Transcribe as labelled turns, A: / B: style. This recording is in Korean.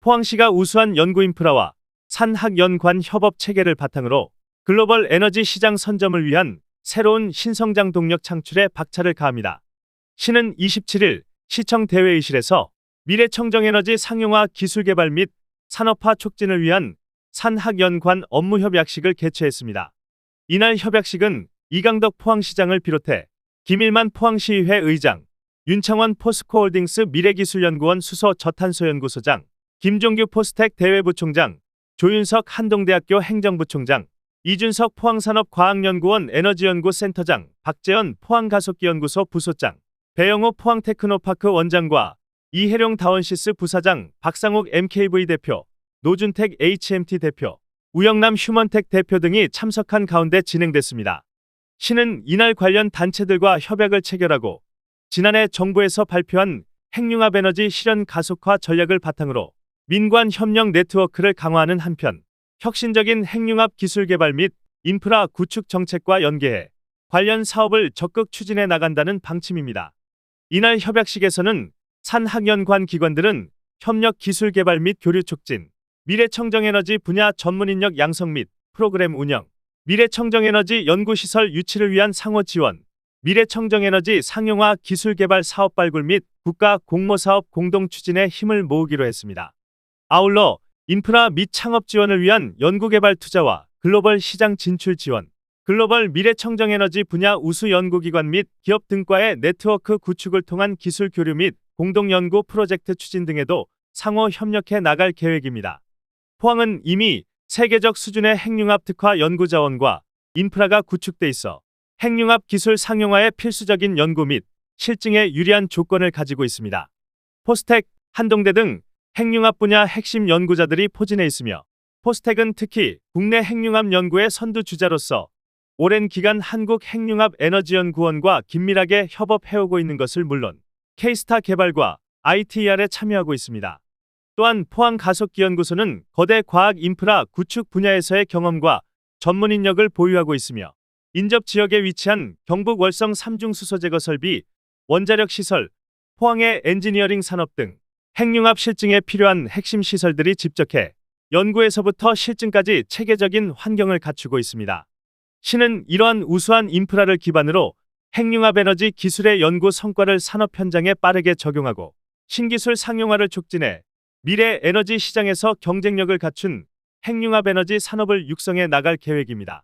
A: 포항시가 우수한 연구 인프라와 산학연관 협업 체계를 바탕으로 글로벌 에너지 시장 선점을 위한 새로운 신성장 동력 창출에 박차를 가합니다. 시는 27일 시청 대회의실에서 미래청정에너지 상용화 기술 개발 및 산업화 촉진을 위한 산학연관 업무 협약식을 개최했습니다. 이날 협약식은 이강덕 포항시장을 비롯해 김일만 포항시의회 의장, 윤창원 포스코홀딩스 미래기술연구원 수소 저탄소연구소장, 김종규 포스텍 대외부총장, 조윤석 한동대학교 행정부총장, 이준석 포항산업과학연구원 에너지연구센터장, 박재현 포항가속기연구소 부소장, 배영호 포항테크노파크 원장과 이혜룡 다원시스 부사장, 박상욱 MKV 대표, 노준택 HMT 대표, 우영남 휴먼텍 대표 등이 참석한 가운데 진행됐습니다. 시는 이날 관련 단체들과 협약을 체결하고 지난해 정부에서 발표한 핵융합 에너지 실현 가속화 전략을 바탕으로 민관 협력 네트워크를 강화하는 한편 혁신적인 핵융합 기술 개발 및 인프라 구축 정책과 연계해 관련 사업을 적극 추진해 나간다는 방침입니다. 이날 협약식에서는 산학연관 기관들은 협력 기술 개발 및 교류 촉진, 미래청정에너지 분야 전문 인력 양성 및 프로그램 운영, 미래청정에너지 연구시설 유치를 위한 상호 지원, 미래청정에너지 상용화 기술 개발 사업 발굴 및 국가 공모 사업 공동 추진에 힘을 모으기로 했습니다. 아울러 인프라 및 창업 지원을 위한 연구개발 투자와 글로벌 시장 진출 지원, 글로벌 미래청정에너지 분야 우수 연구기관 및 기업 등과의 네트워크 구축을 통한 기술 교류 및 공동 연구 프로젝트 추진 등에도 상호 협력해 나갈 계획입니다. 포항은 이미 세계적 수준의 핵융합 특화 연구 자원과 인프라가 구축돼 있어 핵융합 기술 상용화에 필수적인 연구 및 실증에 유리한 조건을 가지고 있습니다. 포스텍, 한동대 등 핵융합 분야 핵심 연구자들이 포진해 있으며 포스텍은 특히 국내 핵융합 연구의 선두 주자로서 오랜 기간 한국 핵융합 에너지연구원과 긴밀하게 협업해오고 있는 것을 물론 K스타 개발과 ITR에 참여하고 있습니다. 또한 포항가속기연구소는 거대 과학 인프라 구축 분야에서의 경험과 전문 인력을 보유하고 있으며 인접 지역에 위치한 경북 월성 삼중 수소 제거 설비, 원자력 시설, 포항의 엔지니어링 산업 등 핵융합 실증에 필요한 핵심 시설들이 집적해 연구에서부터 실증까지 체계적인 환경을 갖추고 있습니다. 시는 이러한 우수한 인프라를 기반으로 핵융합 에너지 기술의 연구 성과를 산업 현장에 빠르게 적용하고 신기술 상용화를 촉진해 미래 에너지 시장에서 경쟁력을 갖춘 핵융합 에너지 산업을 육성해 나갈 계획입니다.